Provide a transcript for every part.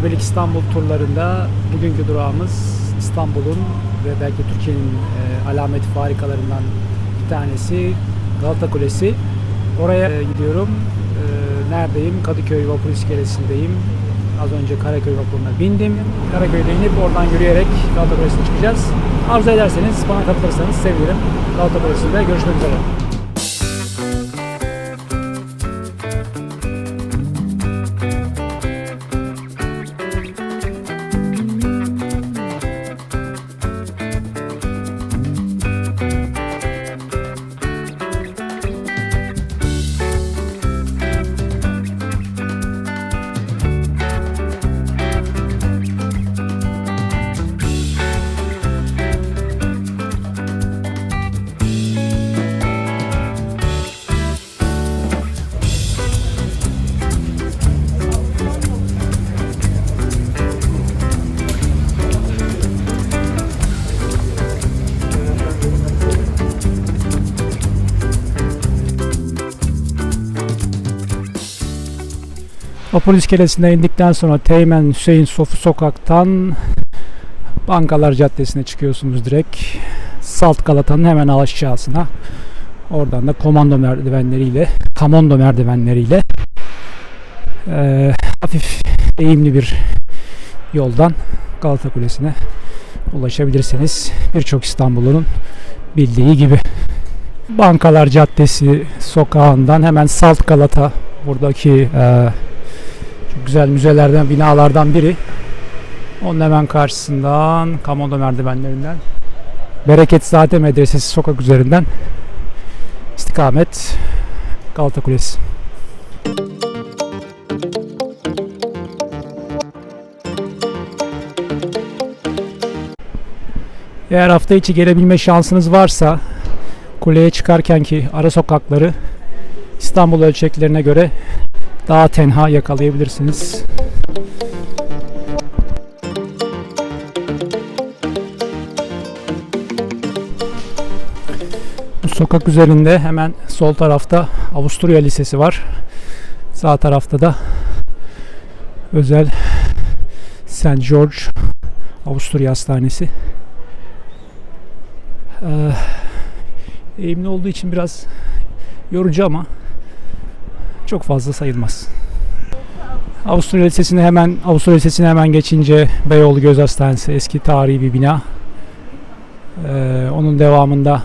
Günübirlik İstanbul turlarında bugünkü durağımız İstanbul'un ve belki Türkiye'nin e, alamet farikalarından bir tanesi Galata Kulesi. Oraya e, gidiyorum. Ee, neredeyim? Kadıköy Vapur İskelesi'ndeyim. Az önce Karaköy vapuruna bindim. Karaköy'de inip oradan yürüyerek Galata Kulesi'ne çıkacağız. Arzu ederseniz, bana katılırsanız sevinirim. Galata Kulesi'nde görüşmek üzere. Vapur iskelesinden indikten sonra Teğmen Hüseyin Sofu Sokak'tan Bankalar Caddesi'ne çıkıyorsunuz direkt. Salt Galata'nın hemen aşağısına. Oradan da komando merdivenleriyle, kamondo merdivenleriyle eee, hafif eğimli bir yoldan Galata Kulesi'ne ulaşabilirsiniz. Birçok İstanbul'un bildiği gibi. Bankalar Caddesi sokağından hemen Salt Galata buradaki çok güzel müzelerden, binalardan biri. Onun hemen karşısından Kamondo merdivenlerinden Bereketzade Medresesi sokak üzerinden istikamet Galata Kulesi. Eğer hafta içi gelebilme şansınız varsa kuleye çıkarken ki ara sokakları İstanbul ölçeklerine göre daha tenha yakalayabilirsiniz. Bu sokak üzerinde hemen sol tarafta Avusturya Lisesi var. Sağ tarafta da özel St. George Avusturya Hastanesi. Ee, eğimli olduğu için biraz yorucu ama çok fazla sayılmaz. Avusturya Lisesi'ne hemen Avusturya Lisesi'ne hemen geçince Beyoğlu Göz Hastanesi eski tarihi bir bina. Ee, onun devamında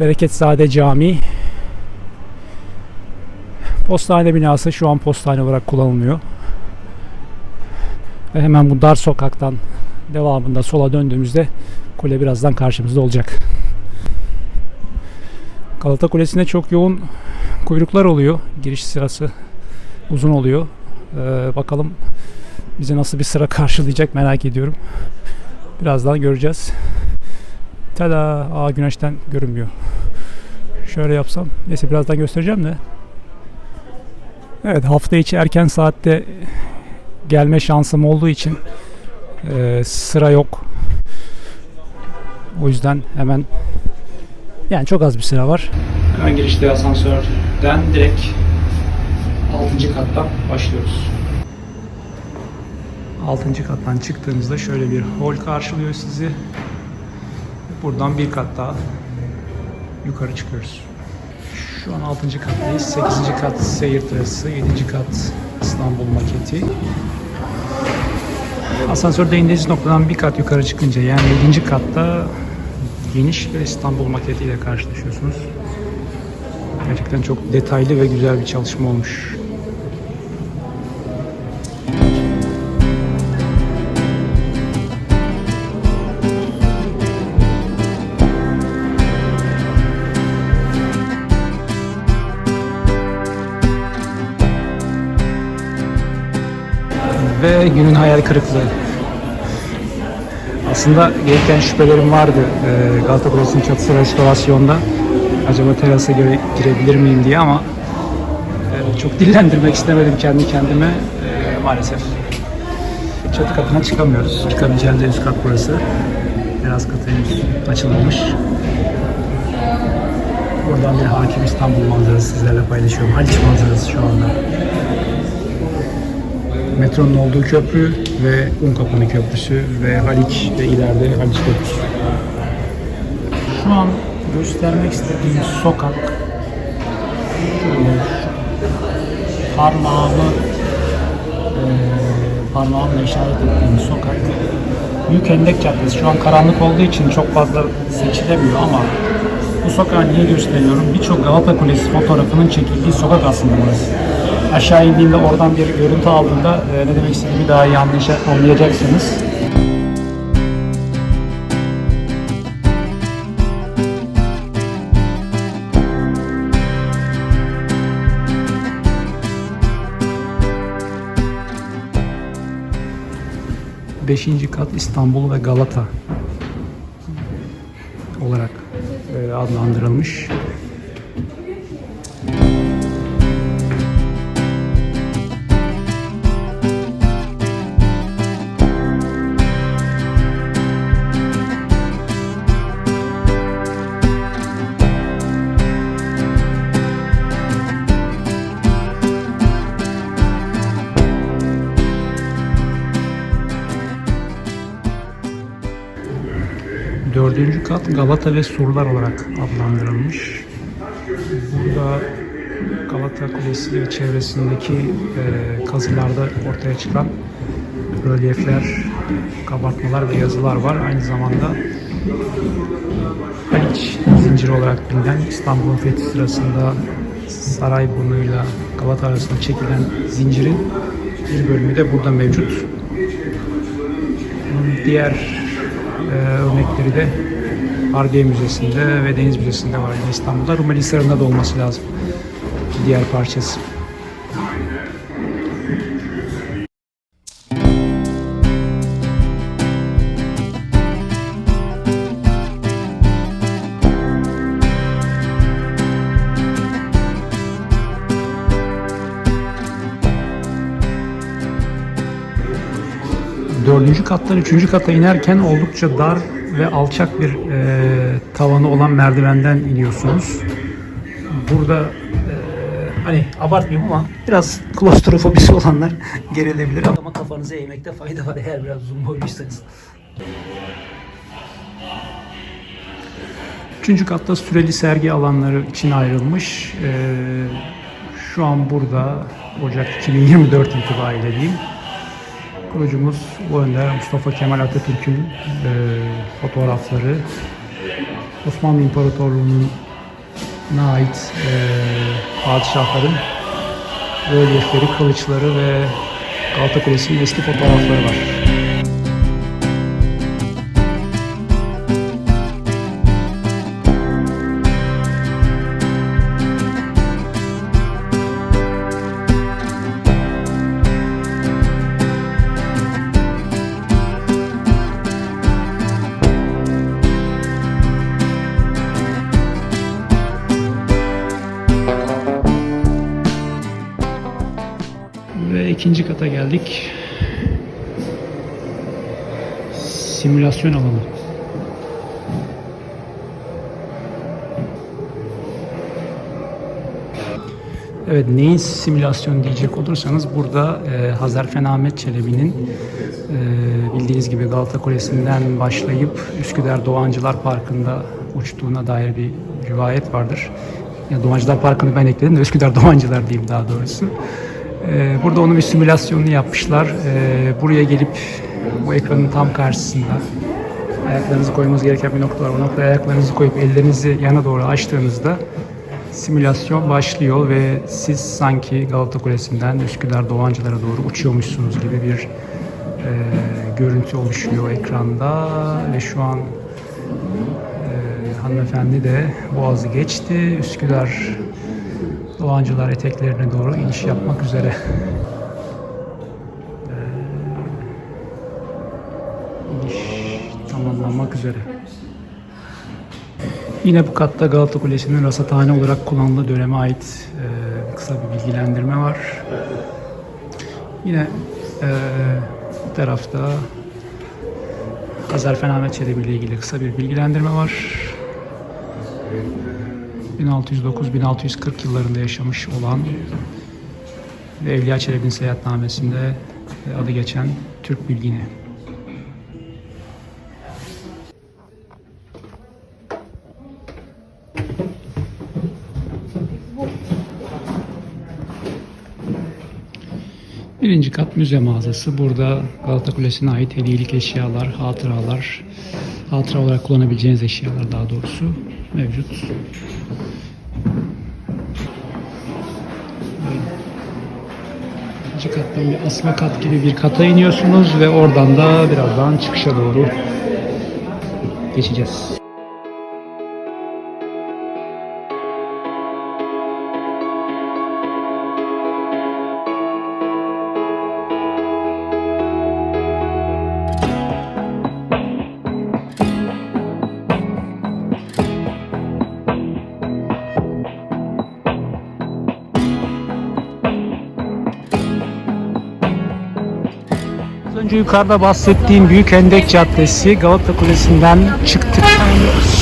Bereketzade Camii. Postane binası şu an postane olarak kullanılmıyor. Ve hemen bu dar sokaktan devamında sola döndüğümüzde kule birazdan karşımızda olacak. Galata Kulesi'nde çok yoğun kuyruklar oluyor. Giriş sırası uzun oluyor. Ee, bakalım bize nasıl bir sıra karşılayacak merak ediyorum. Birazdan göreceğiz. Tada! Aa güneşten görünmüyor. Şöyle yapsam. Neyse birazdan göstereceğim de. Evet hafta içi erken saatte gelme şansım olduğu için e, sıra yok. O yüzden hemen yani çok az bir sıra var. Hemen girişte asansörden direkt 6. kattan başlıyoruz. 6. kattan çıktığımızda şöyle bir hol karşılıyor sizi. Buradan bir kat daha yukarı çıkıyoruz. Şu an 6. kattayız. 8. kat seyir terası, 7. kat İstanbul maketi. Asansörde indiğiniz noktadan bir kat yukarı çıkınca yani 7. katta geniş bir İstanbul maketiyle karşılaşıyorsunuz. Gerçekten çok detaylı ve güzel bir çalışma olmuş. Ve günün hayal kırıklığı. Aslında gereken şüphelerim vardı Galata Kulesi'nin çatısı restorasyonda. Acaba terasa göre girebilir miyim diye ama e, çok dillendirmek istemedim kendi kendime. E, maalesef çatı katına çıkamıyoruz. Çıkabileceğimiz en üst kat burası. Biraz katı henüz açılmamış. Buradan bir hakim İstanbul manzarası sizlerle paylaşıyorum. Haliç manzarası şu anda. metronun olduğu köprü ve Unkapanı Köprüsü ve Haliç ve ileride Haliç Köprüsü. Şu an göstermek istediğim sokak şöyle parmağımı eee parmağımla işaret ettiğim sokak Büyük Hendek Caddesi. Şu an karanlık olduğu için çok fazla seçilemiyor ama bu sokağı niye gösteriyorum? Birçok Galata Kulesi fotoğrafının çekildiği sokak aslında burası. Aşağı indiğinde oradan bir görüntü aldığında e, ne demek istediğimi daha iyi anlayacak- anlayacaksınız. Beşinci kat İstanbul ve Galata olarak e, adlandırılmış. Dördüncü kat Galata ve surlar olarak adlandırılmış. Burada Galata Kulesi ve çevresindeki e, kazılarda ortaya çıkan rölyefler, kabartmalar ve yazılar var. Aynı zamanda Haliç zinciri olarak bilinen İstanbul'un fethi sırasında Sarayburnu'yla Galata arasında çekilen zincirin bir bölümü de burada mevcut. Diğer örnekleri de Harbiye Müzesi'nde ve Deniz Müzesi'nde var yine İstanbul'da. Rumeli Hisarı'nda da olması lazım. Diğer parçası. Dördüncü kattan üçüncü kata inerken oldukça dar ve alçak bir e, tavanı olan merdivenden iniyorsunuz. Burada e, hani abartmayayım ama biraz klostrofobisi olanlar gerilebilir ama kafanızı eğmekte fayda var eğer biraz uzun boyluysanız. Üçüncü katta süreli sergi alanları için ayrılmış. E, şu an burada Ocak 2024 itibariyle diyeyim. Kurucumuz bu önder Mustafa Kemal Atatürk'ün e, fotoğrafları, Osmanlı İmparatorluğu'na ait e, padişahların rölyefleri, kılıçları ve Galata Kulesi'nin eski fotoğrafları var. İkinci kata geldik. Simülasyon alanı. Evet neyin simülasyon diyecek olursanız burada e, Hazarfen Ahmet Çelebi'nin e, bildiğiniz gibi Galata Kulesi'nden başlayıp Üsküdar Doğancılar Parkı'nda uçtuğuna dair bir rivayet vardır. Ya Doğancılar Parkı'nı ben ekledim de Üsküdar Doğancılar diyeyim daha doğrusu. Ee, Burada onun bir simülasyonunu yapmışlar. Ee, Buraya gelip bu ekranın tam karşısında ayaklarınızı koymanız gereken bir nokta var. O noktaya ayaklarınızı koyup ellerinizi yana doğru açtığınızda simülasyon başlıyor ve siz sanki Galata Kulesi'nden Üsküdar Doğancılara doğru uçuyormuşsunuz gibi bir e, görüntü oluşuyor ekranda ve şu an e, hanımefendi de Boğaz'ı geçti. Üsküdar Doğancılar eteklerine doğru iniş yapmak üzere. Ee, iniş tamamlanmak üzere. Yine bu katta Galata Kulesi'nin rasathane olarak kullanıldığı döneme ait e, kısa bir bilgilendirme var. Yine e, bu tarafta Hazarfen Ahmet Çelebi ile ilgili kısa bir bilgilendirme var. 1609-1640 yıllarında yaşamış olan ve Evliya Çelebi'nin seyahatnamesinde e, adı geçen Türk Bilgini. Birinci kat müze mağazası. Burada Galata Kulesi'ne ait hediyelik eşyalar, hatıralar, hatıra olarak kullanabileceğiniz eşyalar daha doğrusu mevcut. İkinci kattan bir asma kat gibi bir kata iniyorsunuz ve oradan da birazdan çıkışa doğru geçeceğiz. Yukarıda bahsettiğim Büyük Hendek Caddesi Galata Kulesi'nden çıktıktan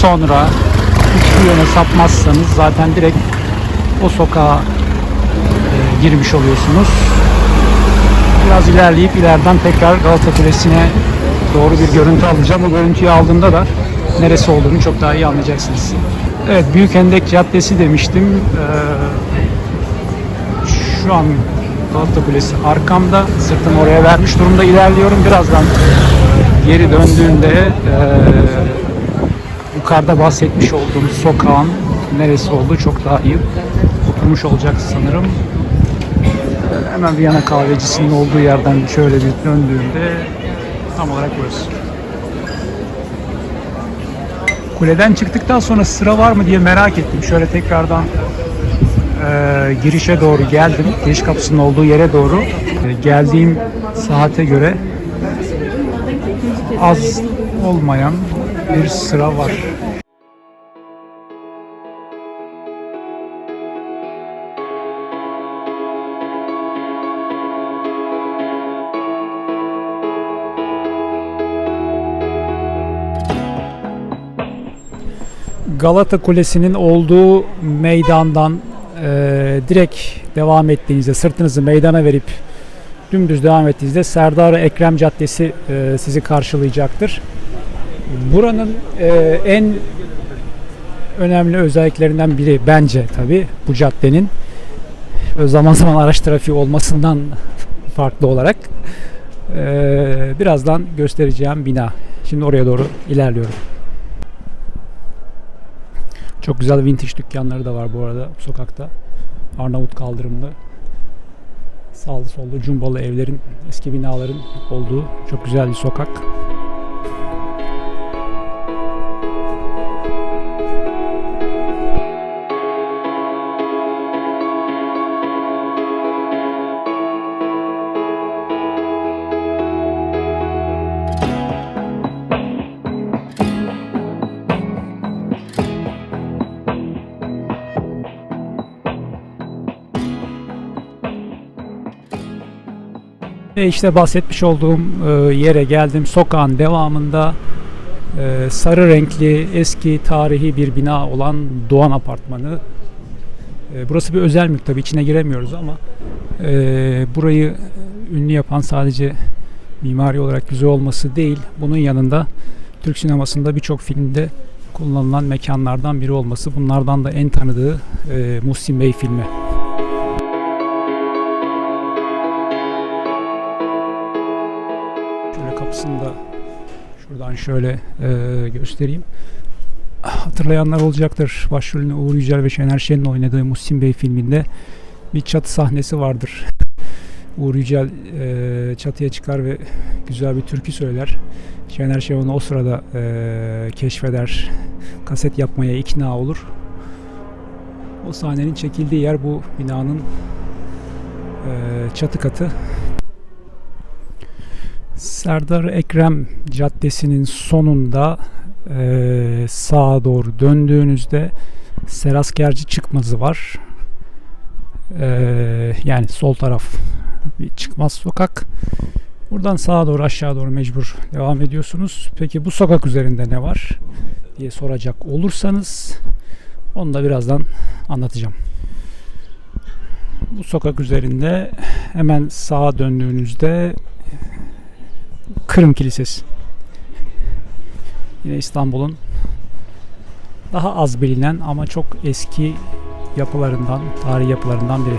sonra hiçbir yöne sapmazsanız zaten direkt o sokağa e, girmiş oluyorsunuz. Biraz ilerleyip ileriden tekrar Galata Kulesi'ne doğru bir görüntü alacağım. O görüntüyü aldığımda da neresi olduğunu çok daha iyi anlayacaksınız. Evet Büyük Hendek Caddesi demiştim. Ee, şu an Galata Kulesi arkamda. Sırtımı oraya vermiş durumda ilerliyorum. Birazdan geri döndüğümde eee, yukarıda bahsetmiş olduğum sokağın neresi olduğu çok daha iyi oturmuş olacak sanırım. Eee, Hemen Viyana kahvecisinin olduğu yerden şöyle bir döndüğümde tam olarak burası. Kuleden çıktıktan sonra sıra var mı diye merak ettim. Şöyle tekrardan e, girişe doğru geldim. Giriş kapısının olduğu yere doğru. E, geldiğim saate göre az olmayan bir sıra var. Galata Kulesi'nin olduğu meydandan e, direkt devam ettiğinizde sırtınızı meydana verip dümdüz devam ettiğinizde Serdar Ekrem Caddesi e, sizi karşılayacaktır. Buranın e, en önemli özelliklerinden biri bence tabi bu caddenin e, zaman zaman araç trafiği olmasından farklı olarak e, birazdan göstereceğim bina. Şimdi oraya doğru ilerliyorum. Çok güzel vintage dükkanları da var bu arada bu sokakta. Arnavut kaldırımlı. Sağlı sollu cumbalı evlerin, eski binaların olduğu çok güzel bir sokak. Ve işte bahsetmiş olduğum e, yere geldim. Sokağın devamında e, sarı renkli eski tarihi bir bina olan Doğan Apartmanı. E, Burası bir özel mülk tabii içine giremiyoruz ama burayı ünlü yapan sadece mimari olarak güzel olması değil. Bunun yanında Türk sinemasında birçok filmde kullanılan mekanlardan biri olması. Bunlardan da en tanıdığı e, Muhsin Bey filmi. Şöyle kapısını da şuradan şöyle e, göstereyim. Hatırlayanlar olacaktır. Başrolünü Uğur Yücel ve Şener Şen'in oynadığı Muhsin Bey filminde bir çatı sahnesi vardır. Uğur Yücel e, çatıya çıkar ve güzel bir türkü söyler. Şener Şen onu o sırada e, keşfeder. Kaset yapmaya ikna olur. O sahnenin çekildiği yer bu binanın e, çatı katı. Serdar Ekrem Caddesi'nin sonunda eee sağa doğru döndüğünüzde Seraskerci çıkmazı var. Eee, yani sol taraf bir çıkmaz sokak. Buradan sağa doğru aşağı doğru mecbur devam ediyorsunuz. Peki bu sokak üzerinde ne var diye soracak olursanız onu da birazdan anlatacağım. Bu sokak üzerinde hemen sağa döndüğünüzde Kırım Kilisesi. Yine İstanbul'un daha az bilinen ama çok eski yapılarından, tarihi yapılarından biri.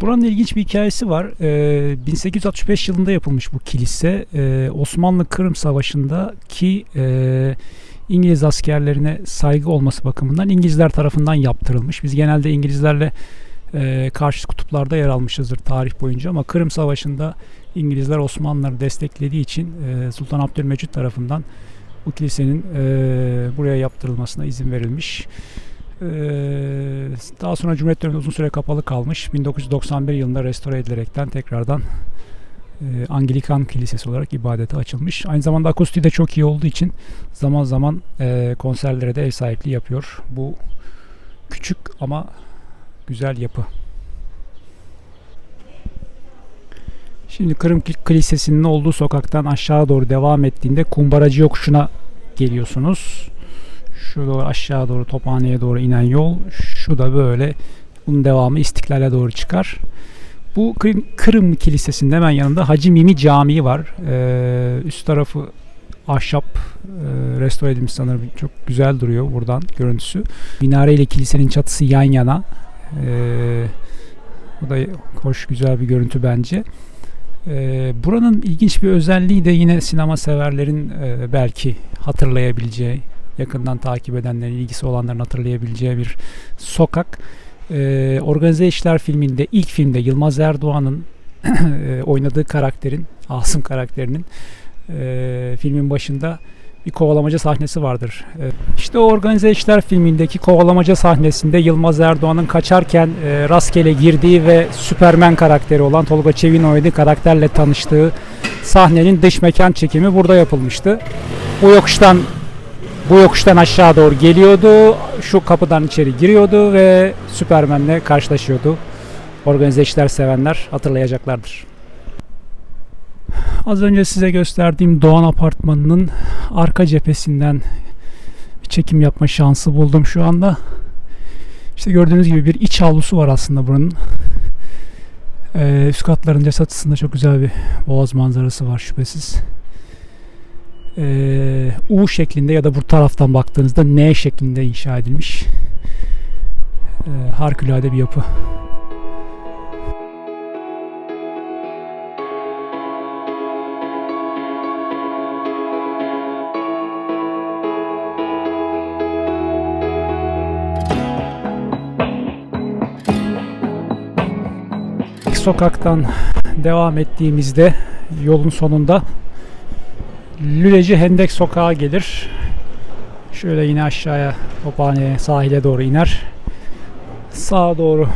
Buranın ilginç bir hikayesi var. Ee, 1865 yılında yapılmış bu kilise. Ee, Osmanlı-Kırım Savaşı'ndaki e, İngiliz askerlerine saygı olması bakımından İngilizler tarafından yaptırılmış. Biz genelde İngilizlerle e, karşı kutuplarda yer almışızdır tarih boyunca ama Kırım Savaşı'nda İngilizler Osmanlıları desteklediği için e, Sultan Abdülmecit tarafından bu kilisenin e, buraya yaptırılmasına izin verilmiş. Ee, daha sonra Cumhuriyet döneminde uzun süre kapalı kalmış. 1991 yılında restore edilerekten tekrardan e, Anglikan Kilisesi olarak ibadete açılmış. Aynı zamanda akustiği de çok iyi olduğu için zaman zaman e, konserlere de ev sahipliği yapıyor. Bu küçük ama güzel yapı. Şimdi Kırım Kilisesi'nin olduğu sokaktan aşağı doğru devam ettiğinde Kumbaracı yokuşuna geliyorsunuz. Şu doğru aşağı doğru Tophane'ye doğru inen yol. Şu da böyle bunun devamı İstiklal'e doğru çıkar. Bu Kırım, Kilisesi'nin hemen yanında Hacı Mimi Camii var. Ee, üst tarafı ahşap e, restore edilmiş sanırım. Çok güzel duruyor buradan görüntüsü. Minare ile kilisenin çatısı yan yana. Ee, bu da hoş güzel bir görüntü bence. Ee, buranın ilginç bir özelliği de yine sinema severlerin e, belki hatırlayabileceği yakından takip edenlerin, ilgisi olanların hatırlayabileceği bir sokak. Ee, Organize İşler filminde, ilk filmde Yılmaz Erdoğan'ın e, oynadığı karakterin, Asım karakterinin e, filmin başında bir kovalamaca sahnesi vardır. E, işte o Organize İşler filmindeki kovalamaca sahnesinde Yılmaz Erdoğan'ın kaçarken e, rastgele girdiği ve Süpermen karakteri olan Tolga Çevik'in oynadığı karakterle tanıştığı sahnenin dış mekan çekimi burada yapılmıştı. Bu yokuştan bu yokuştan aşağı doğru geliyordu. Şu kapıdan içeri giriyordu ve Süpermen'le karşılaşıyordu. Organize işler sevenler hatırlayacaklardır. Az önce size gösterdiğim Doğan Apartmanı'nın arka cephesinden bir çekim yapma şansı buldum şu anda. İşte gördüğünüz gibi bir iç avlusu var aslında buranın. Ee, üst katlarınca çatısında çok güzel bir boğaz manzarası var şüphesiz e, U şeklinde ya da bu taraftan baktığınızda N şeklinde inşa edilmiş e, harikulade bir yapı. sokaktan devam ettiğimizde yolun sonunda Lüleci Hendek Sokağı gelir. Şöyle yine aşağıya Tophane'ye sahile doğru iner. Sağa doğru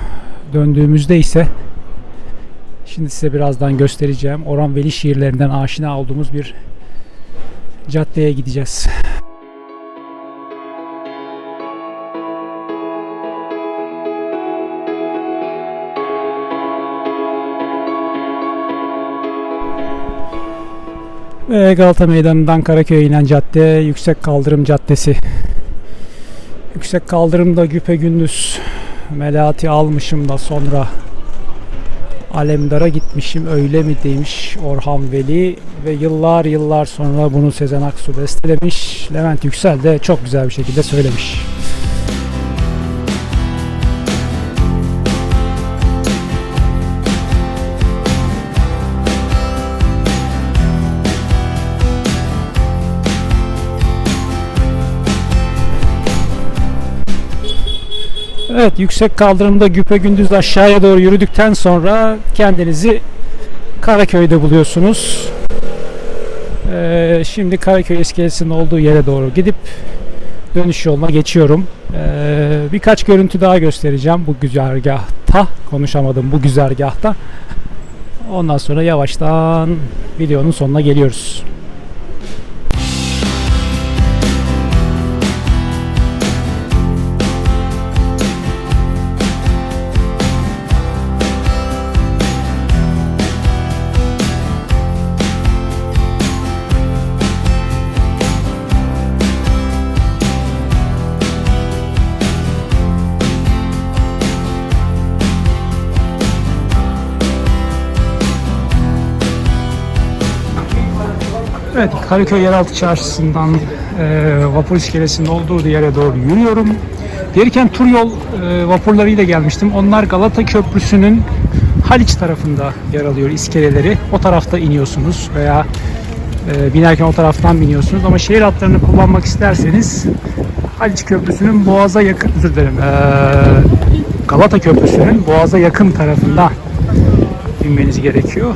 döndüğümüzde ise şimdi size birazdan göstereceğim Orhan Veli şiirlerinden aşina olduğumuz bir caddeye gideceğiz. Galata Meydanı'ndan Karaköy'e inen cadde Yüksek Kaldırım Caddesi. Yüksek Kaldırım'da güpe gündüz Melati almışım da sonra Alemdar'a gitmişim öyle mi demiş Orhan Veli ve yıllar yıllar sonra bunu Sezen Aksu bestelemiş. Levent Yüksel de çok güzel bir şekilde söylemiş. Evet yüksek kaldırımda güpe gündüz aşağıya doğru yürüdükten sonra kendinizi Karaköy'de buluyorsunuz. Ee, şimdi Karaköy iskelesinin olduğu yere doğru gidip dönüş yoluna geçiyorum. Ee, birkaç görüntü daha göstereceğim bu güzergahta. Konuşamadım bu güzergahta. Ondan sonra yavaştan videonun sonuna geliyoruz. Evet, Karaköy Yeraltı Çarşısı'ndan e, vapur iskelesinin olduğu yere doğru yürüyorum. Gelirken tur yol e, vapurlarıyla gelmiştim. Onlar Galata Köprüsü'nün Haliç tarafında yer alıyor iskeleleri. O tarafta iniyorsunuz veya e, binerken o taraftan biniyorsunuz. Ama şehir hatlarını kullanmak isterseniz Haliç Köprüsü'nün Boğaz'a yakın, özür dilerim, e, Galata Köprüsü'nün Boğaz'a yakın tarafında binmeniz gerekiyor.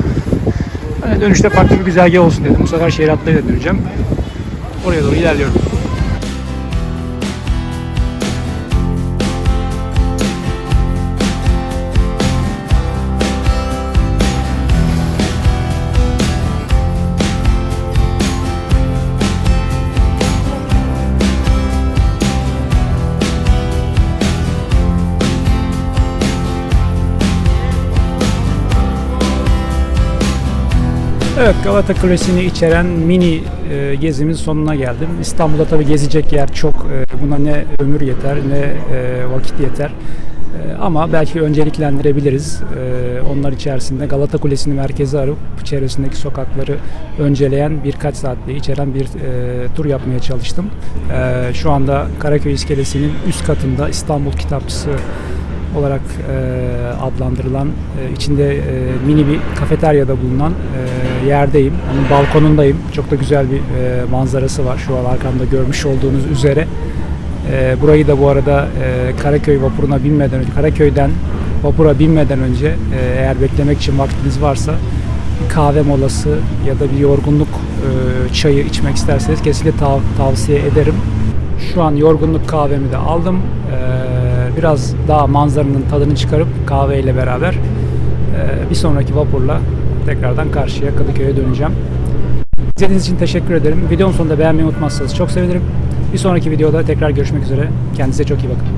Dönüşte farklı bir güzergah olsun dedim. Bu sefer şehir hatlarıyla döneceğim. Oraya doğru ilerliyorum. Evet Galata Kulesi'ni içeren mini e, gezimiz sonuna geldim. İstanbul'da tabi gezecek yer çok. E, buna ne ömür yeter ne e, vakit yeter. E, ama belki önceliklendirebiliriz. E, onlar içerisinde Galata Kulesi'ni merkeze arıp çevresindeki sokakları önceleyen birkaç saatte içeren bir e, tur yapmaya çalıştım. E, şu anda Karaköy İskelesi'nin üst katında İstanbul Kitapçısı olarak e, adlandırılan e, içinde e, mini bir kafeteryada bulunan e, yerdeyim. Onun balkonundayım. Çok da güzel bir e, manzarası var. Şu an arkamda görmüş olduğunuz üzere. E, burayı da bu arada e, Karaköy vapuruna binmeden önce, Karaköy'den vapura binmeden önce e, eğer beklemek için vaktiniz varsa bir kahve molası ya da bir yorgunluk e, çayı içmek isterseniz kesinlikle tav- tavsiye ederim. Şu an yorgunluk kahvemi de aldım. Ee, biraz daha manzaranın tadını çıkarıp kahveyle beraber ee, bir sonraki vapurla tekrardan karşıya Kadıköy'e döneceğim. İzlediğiniz için teşekkür ederim. Videonun sonunda beğenmeyi unutmazsanız çok sevinirim. Bir sonraki videoda tekrar görüşmek üzere. Kendinize çok iyi bakın.